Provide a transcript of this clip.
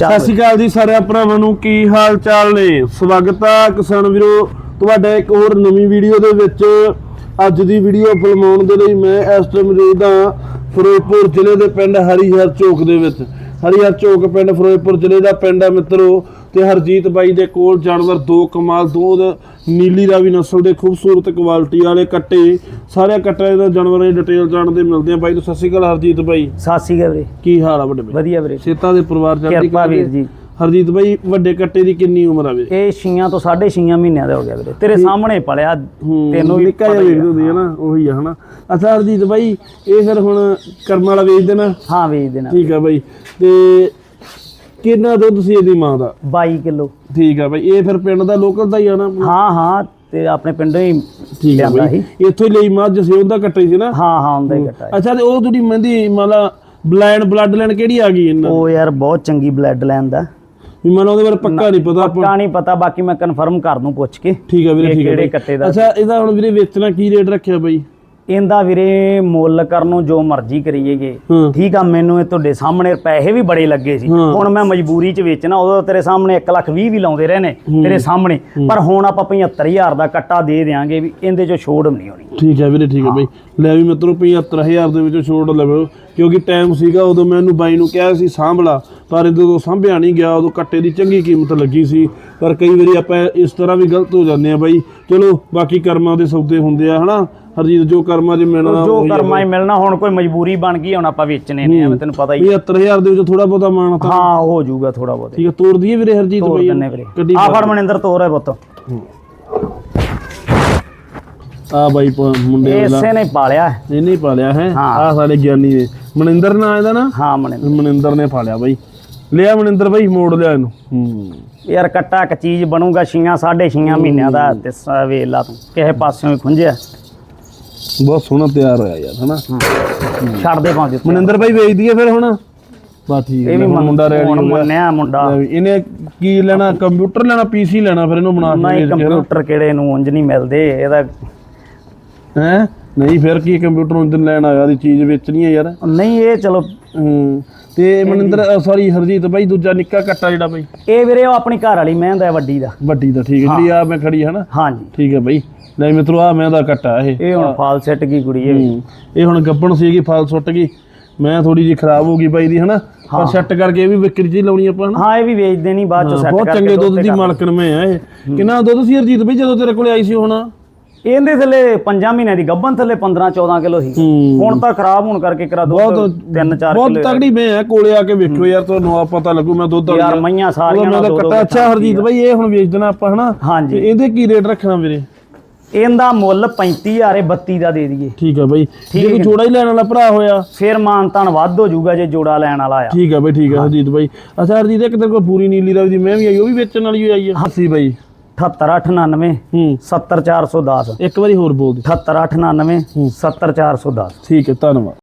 ਸਤਿ ਸ਼੍ਰੀ ਅਕਾਲ ਜੀ ਸਾਰਿਆਂ ਭਰਾਵਾਂ ਨੂੰ, ਕੀ ਹਾਲ ਚਾਲ ਨੇ? ਸਵਾਗਤ ਆ ਕਿਸਾਨ ਵੀਰੋ, ਤੁਹਾਡਾ ਇੱਕ ਹੋਰ ਨਵੀਂ ਵੀਡੀਓ ਦੇ ਵਿੱਚ। ਅੱਜ ਦੀ ਵੀਡੀਓ ਫਿਲਮਾਉਣ ਦੇ ਲਈ ਮੈਂ ਇਸ ਟਾਈਮ ਮੌਜੂਦ ਹਾਂ ਫਿਰੋਜ਼ਪੁਰ ਜ਼ਿਲ੍ਹੇ ਦੇ ਪਿੰਡ ਹਰੀਹਰ ਚੌਕ ਦੇ ਵਿੱਚ। ਹਰੀਹਰ ਚੌਕ ਪਿੰਡ ਫਿਰੋਜ਼ਪੁਰ ਜ਼ਿਲ੍ਹੇ ਦਾ ਪਿੰਡ ਆ ਮਿੱਤਰੋ। ਤੇ ਹਰਜੀਤ ਬਾਈ ਦੇ ਕੋਲ ਜਾਨਵਰ ਦੋ ਕਮਾਲ ਦੋ ਦ- ਨੀਲੀ ਰਾਵੀ ਨਸਲ ਦੇ ਖੂਬਸੂਰਤ ਕੁਆਲਿਟੀ ਵਾਲੇ ਕੱਟੇ। ਸਾਰੇ ਕੱਟੇ ਦੇ ਜਾਨਵਰਾਂ ਦੀ ਡਿਟੇਲ ਜਾਣਦੇ ਮਿਲਦੇ ਆ। ਬਾਈ ਤੋਂ ਸਤਿ ਸ਼੍ਰੀ ਅਕਾਲ ਹਰਜੀਤ ਬਾਈ। ਸਤਿ ਸ਼੍ਰੀ ਅਕਾਲ ਵੀਰੇ। ਕੀ ਹਾਲ ਆ ਵੱਡੇ ਬਾਈ? ਵਧੀਆ ਵੀਰੇ। ਸੇਤਾ ਦੇ ਪਰਿਵਾਰ ਚੜ੍ਹਦੀ ਕਿਰਪਾ ਵੀਰ? ਜੀ। ਹਰਜੀਤ ਭਾਈ ਵੱਡੇ ਕੱਟੇ ਦੀ ਕਿੰਨੀ ਉਮਰ ਆ ਵੀਰੇ? ਇਹ ਛੀਆਂ ਤੋਂ 6.5 ਮਹੀਨਿਆਂ ਦਾ ਹੋ ਗਿਆ ਵੀਰੇ। ਤੇਰੇ ਸਾਹਮਣੇ ਪਲਿਆ ਤੈਨੂੰ ਵੀ ਨਿੱਕਾ ਜਿਹਾ ਵੇਖਦੇ ਹੁੰਦੇ ਆ ਨਾ ਉਹੀ ਆ ਹਨਾ। ਅੱਛਾ ਹਰਜੀਤ ਭਾਈ ਇਹ ਫਿਰ ਹੁਣ ਕਰਮ ਵਾਲਾ ਵੇਚ ਦੇਣਾ ਹਾਂ ਵੇਚ ਦੇਣਾ ਠੀਕ ਆ ਭਾਈ ਤੇ ਕਿੰਨਾ ਦੁੱਧ ਸੀ ਇਹਦੀ ਮਾਂ ਦਾ? 22 ਕਿਲੋ। ਠੀਕ ਆ ਭਾਈ ਇਹ ਫਿਰ ਪਿੰਡ ਦਾ ਲੋਕਲ ਦਾ ਹੀ ਆ ਨਾ? ਹਾਂ ਹਾਂ ਤੇ ਆਪਣੇ ਪਿੰਡੋਂ ਹੀ ਠੀਕ ਆ ਭਾਈ ਇੱਥੋਂ ਹੀ ਲਈ ਮੱਝ ਸੀ ਉਹਦਾ ਕੱਟੇ ਸੀ ਨਾ? ਹਾਂ ਹਾਂ ਹੁੰਦਾ ਹੀ ਘਟਾ ਅੱਛਾ ਤੇ ਉਹ ਜਿਹੜੀ ਮਹਿੰਦੀ ਮਤਲਬ ਬਲੈਂਡ ਬਲੱਡ ਲਾਈਨ ਕਿਹੜੀ ਆ ਗਈ ਇਹਨਾਂ ਉਹ ਯਾਰ ਬਹੁਤ ਚੰਗੀ ਬਲੱਡ ਲਾਈਨ ਦਾ। ਵੀ ਮੈਨੂੰ ਉਹਦੇ ਬਾਰੇ ਪੱਕਾ ਨਹੀਂ ਪਤਾ ਪੱਕਾ ਨਹੀਂ ਪਤਾ ਬਾਕੀ ਮੈਂ ਕਨਫਰਮ ਕਰ ਦੂੰ ਪੁੱਛ ਕੇ ਠੀਕ ਆ ਵੀਰੇ ਠੀਕ ਆ ਕਿਹੜੇ ਬਾਈ। ਕੱਟੇ ਦਾ ਅੱਛਾ ਇਹਦਾ ਹੁਣ ਵੀਰੇ ਵੇਚਣਾ ਕੀ ਰੇਟ ਰੱਖਿਆ ਬਾਈ? ਇਹਦਾ ਵੀਰੇ ਮੁੱਲ ਕਰਨ ਨੂੰ ਜੋ ਮਰਜ਼ੀ ਕਰੀਏਗੇ। ਠੀਕ ਆ ਮੈਨੂੰ ਇਹ ਤੁਹਾਡੇ ਸਾਹਮਣੇ ਪੈਸੇ ਵੀ ਬੜੇ ਲੱਗੇ ਸੀ। ਹੁਣ ਮੈਂ ਮਜਬੂਰੀ 'ਚ ਵੇਚਣਾ ਉਦੋਂ ਤੇਰੇ ਸਾਹਮਣੇ 1 ਲੱਖ 20 ਵੀ ਲਾਉਂਦੇ ਰਹੇ ਨੇ ਤੇਰੇ ਸਾਹਮਣੇ। ਪਰ ਹੁਣ ਆਪਾਂ 75000 ਦਾ ਕੱਟਾ ਦੇ ਦੇਾਂਗੇ ਵੀ ਇਹਦੇ 'ਚੋਂ ਛੋੜ ਨਹੀਂ ਹੋਣੀ। ਠੀਕ ਹੈ ਵੀਰੇ ਠੀਕ ਹੈ ਬਾਈ। ਲੈ ਵੀ ਮਿੱਤਰੋ 75000 ਦੇ ਵਿੱਚੋਂ ਛੋੜ ਲਵੋ ਕਿਉਂਕਿ ਟਾਈਮ ਸੀਗਾ ਉਦੋਂ ਮੈਂ ਇਹਨੂੰ ਬਾਈ ਨੂੰ ਕਿਹਾ ਸੀ ਸਾਂਭਲਾ। ਪਰ ਇਹਦੇ ਤੋਂ ਸਾਂਭਿਆ ਨਹੀਂ ਗਿਆ ਉਦੋਂ ਕੱਟੇ ਦੀ ਚੰਗੀ ਕੀਮਤ ਲੱਗੀ ਸੀ। ਪਰ ਕਈ ਵਾਰੀ ਆਪਾਂ ਇਸ ਤਰ੍ਹਾਂ ਵੀ ਗਲਤ ਹੋ ਜਾਂਦੇ ਆ ਬਾਈ। ਚਲੋ ਬਾਕੀ ਕਰਮਾਂ ਦੇ ਸੌਦੇ ਹੁੰਦੇ ਆ ਹਨਾ? ਹਰਜੀਤ ਜੋ ਕਰਮਾਂ 'ਚ ਮਿਲਣਾ ਜੋ ਕਰਮਾਂ ਹੀ ਮਿਲਣਾ ਹੁਣ ਕੋਈ ਮਜਬੂਰੀ ਬਣ ਗਈ ਹੁਣ ਆਪਾਂ ਵੇਚਣੇ ਨੇ ਐਵੇਂ ਤੈਨੂੰ ਪਤਾ ਹੀ 75000 ਦੇ ਵਿੱਚੋਂ ਥੋੜਾ ਬਹੁਤਾ ਮਾਣ ਤਾਂ। ਹਾਂ ਹੋ ਜਾਊਗਾ ਥੋੜਾ ਬਹੁਤ। ਠੀਕ ਹੈ ਤੋੜ ਦਈਏ ਵੀਰੇ ਹਰਜੀਤ ਬਾਈ। ਦਿੰਨੇ ਵੀਰੇ। ਕੱਢੀ ਆ ਫੜ ਮਨਿੰਦਰ ਤੋਰ ਹੈ ਪੁੱਤ। ਆ ਬਾਈ ਮੁੰਡੇ ਵਾਲਾ। ਇਸੇ ਨੇ ਪਾਲਿਆ। ਇਹਨੇ ਪਾਲਿਆ ਹੈ? ਹਾਂ। ਆ ਸਾਡੇ ਗਿਆਨੀ ਨੇ। ਮਨਿੰਦਰ ਨਾਂ ਇਹਦਾ ਨਾ? ਹਾਂ ਮਨਿੰਦਰ। ਮਨਿੰਦਰ ਨੇ ਪਾਲਿਆ ਬਾਈ। ਲਿਆ ਮਨਿੰਦਰ ਬਾਈ ਮੋੜ ਲਿਆ ਇਹਨੂੰ। ਹੂੰ। ਯਾਰ ਕੱਟਾ ਇੱਕ ਚੀਜ਼ ਬਣੂਗਾ ਛੀਆਂ ਸਾਢੇ ਛੀਆਂ ਮਹੀਨਿਆਂ ਦਾ ਤੇ ਸ- ਵੇਖ ਲਾ ਤੂੰ ਕਿਸੇ ਪਾਸਿਓਂ ਵੀ ਖੁੰਝਿਆ। ਬਹੁਤ ਸੋਹਣਾ ਤਿਆਰ ਹੋਇਆ ਯਾਰ ਹਨਾ? ਛੱਡ ਦੇ ਪਾਉਂਦੇ ਮਨਿੰਦਰ ਬਾਈ ਵੇਚ ਦਈਏ ਫਿਰ ਹੁਣ? ਬਾ ਠੀਕ ਹੈ ਇਹ ਵੀ ਹੁਣ ਮੁੰਡਾ ਰੈਡੀ ਹੁਣ ਹੋ ਗਿਆ। ਮੰਨਿਆ ਮੁੰਡਾ। ਇਹਨੇ ਕੀ ਲੈਣਾ ਕੰਪਿਊਟਰ ਲੈਣਾ ਪੀਸੀ ਲੈਣਾ ਫਿਰ ਇਹਨੂੰ ਬਣਾ ਨਹੀਂ ਕੇ ਕੰਪਿਊਟਰ ਕਿਹੜੇ ਨੂੰ ਉਂਝ ਨਹੀਂ ਮਿਲਦੇ ਇਹਦਾ ਹੈ? ਨਹੀਂ ਫਿਰ ਕੀ ਕੰਪਿਊਟਰ ਨੂੰ ਦਿਨ ਲੈਣ ਆਇਆ ਦੀ ਚੀਜ਼ ਵੇਚਣੀ ਹੈ ਯਾਰ? ਨਹੀਂ ਇਹ ਚਲੋ। ਹੂੰ। ਤੇ ਮਨਿੰਦਰ ਸੌਰੀ ਹਰਜੀਤ ਬਾਈ ਦੂਜਾ ਨਿੱਕਾ ਕੱਟਾ ਜਿਹੜਾ ਬਾਈ? ਇਹ ਵੀਰੇ ਉਹ ਆਪਣੀ ਘਰ ਵਾਲੀ ਮਹਿੰਦਾ ਹੈ ਵੱਡੀ ਦਾ। ਵੱਡੀ ਦਾ ਠੀਕ ਹੈ ਜਿਹੜੀ ਆ ਮੈਂ ਖੜੀ ਹੈ ਨਾ? ਹਾਂਜੀ। ਠੀਕ ਹੈ ਬਾਈ। ਲੈ ਮਿੱਤਰੋ ਆ ਮੈਂ ਦਾ ਕੱਟਾ ਇਹ। ਇਹ ਹੁਣ ਫਾਲ ਸੈੱਟ ਕੀ ਕੁੜੀ ਹੈ ਹੂੰ। ਇਹ ਹੁਣ ਗੱਬਣ ਸੀਗੀ ਫਲ ਸੁੱਟ ਗਈ। ਮੈਂ ਥੋੜੀ ਜੀ ਖਰਾਬ ਹੋ ਗਈ ਬਾਈ ਦੀ ਹਨਾ? ਪਰ ਸੈੱਟ ਕਰਕੇ ਇਹ ਵੀ ਵਿਕਰੀ ਜੀ ਲਾਉਣੀ ਆਪਾਂ ਹਨਾ? ਹਾਂ ਇਹ ਵੀ ਵੇਚ ਦੇਣੀ ਬਾਅਦ ਚ ਸੈੱਟ ਬਹੁਤ ਕਰਕੇ ਚੰਗੇ ਦੁੱਧ ਦੀ ਮਾਲਕਣ ਮੈਂ ਆ ਇਹ। ਕਿੰਨਾ ਦੁੱਧ ਸੀ ਹਰਜੀਤ ਬਈ ਜਦੋਂ ਤੇਰੇ ਕੋਲੇ ਆਈ ਸੀ ਹੁਣ? ਇਹਦੇ ਥੱਲੇ 5 ਮਹੀਨਿਆਂ ਦੀ ਗੱਭਨ ਥੱਲੇ 15 14 ਕਿਲੋ ਸੀ। ਹੂੰ। ਹੁਣ ਤਾਂ ਖਰਾਬ ਹੋਣ ਕਰਕੇ ਕਿਰਾ ਦੁੱਧ ਬਹੁਤ 3 4 ਬਹੁਤ ਕਿਲੋ ਤਗੜੀ ਮੈਂ ਆ ਕੋਲੇ ਆ ਕੇ ਵੇਖਿਓ ਯਾਰ ਤੁਹਾਨੂੰ ਆ ਪਤਾ ਲੱਗੂ ਮੈਂ ਦੁੱਧ ਯਾਰ। ਮਈਆਂ ਸਾਰੀਆਂ ਦੋ ਦੋ ਕੱਟਾ ਅੱਛਾ ਹਰਜੀਤ ਬਈ ਇਹ ਹੁਣ ਵੇਚ ਦੇਣਾ ਆਪਾਂ ਹਨਾ? ਹਾਂਜੀ। ਇਹਦੇ ਕੀ ਰੇਟ ਰੱਖਣਾ ਵੀਰੇ? ਇਹਦਾ ਮੁੱਲ 35000 ਇਹ 32 ਦਾ ਦੇ ਦਈਏ। ਠੀਕ ਆ ਬਈ। ਜੇ ਕੋਈ ਜੋੜਾ ਹੀ ਲੈਣ ਵਾਲਾ ਭਰਾ ਹੋਇਆ। ਫਿਰ ਮਾਨਤਾਨ ਵੱਧ ਹੋ ਜਾਊਗਾ ਜੇ ਜੋੜਾ ਲੈਣ ਵਾਲਾ ਆ। ਠੀਕ ਆ ਬਈ ਠੀਕ ਆ ਹਰਜੀਤ ਬਾਈ। ਅੱਛਾ ਹਰਜੀਤ ਇੱਕ ਤੇਰੇ ਕੋਲ ਪੂਰੀ ਨੀਲੀ ਰਾਵੀ ਦੀ ਮੈਂ ਵੀ ਆਈ ਉਹ ਵੀ ਵੇਚਣ ਵਾਲੀ ਹੋਈ ਆਈ ਆ ਹੱਸੀ ਬਾਈ। 78899 ਹੂੰ। 70410 ਇੱਕ ਵਾਰੀ ਹੋਰ ਬੋਲ ਦੇ 78899 70410 ਠੀਕ ਹੈ ਧੰਨਵਾਦ।